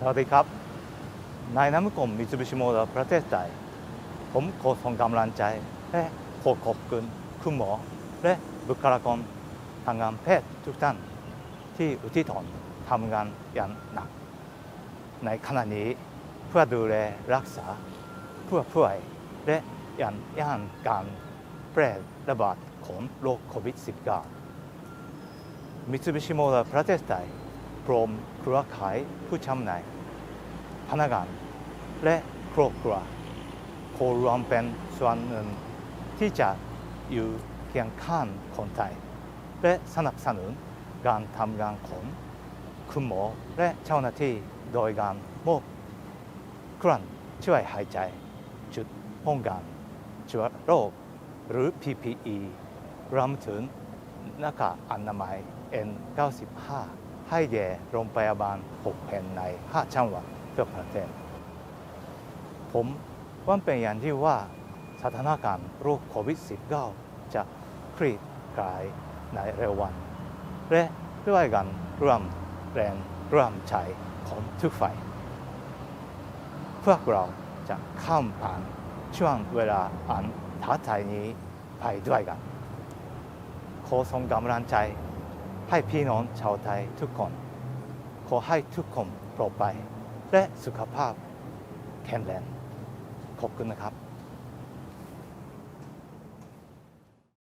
สวัสดีครับ นายน้ำกรมมิตซูบิชิโมโตะประเทศไทย ผมขอส่งกำลังใจและขอขอบคุณคุณหมอ และบุคลากรทางการแพทย์ทุกท่าน ที่อุทิศตนทำงานอย่างหนัก ในขณะนี้เพื่อดูแลรักษาเพื่อผู้ป่วยและยันยันการแพร่ระบาดของโรคโควิด -19 มิตซูบิชิโมโตะประเทศไทย พร้อมเครือข่ายผู้จำหน่ายพนักงานและครอบครัวขอรวมเป็นส่วนหนึ่งที่จะอยู่เคียงข้างคนไทยและสนับสนุนการทำงานของคุณหมอและเจ้าหน้าที่โดยการมอบเครื่องช่วยหายใจจุดป้องกันเชื้อโรคหรือ PPE รวมถึงหน้ากากอนามัย N95 ให้แก่โรงพยาบาล 6 แห่งใน 5 จังหวัดทั่วประเทศ ผมว่าเป็นอย่างที่ว่าสถานการณ์โรคโควิด -19 จะคลี่คลายในเร็ววัน และด้วยกันร่วมแรงร่วมใจของทุกฝ่าย พวกเราจะข้ามผ่านช่วงเวลาอันท้าทายนี้ไปด้วยกันขอส่งกำลังใจ ให้พี่น้องชาวไทยทุกคน ขอให้ทุกคนปลอดภัยและสุขภาพแข็งแรงขอบคุณนะครับ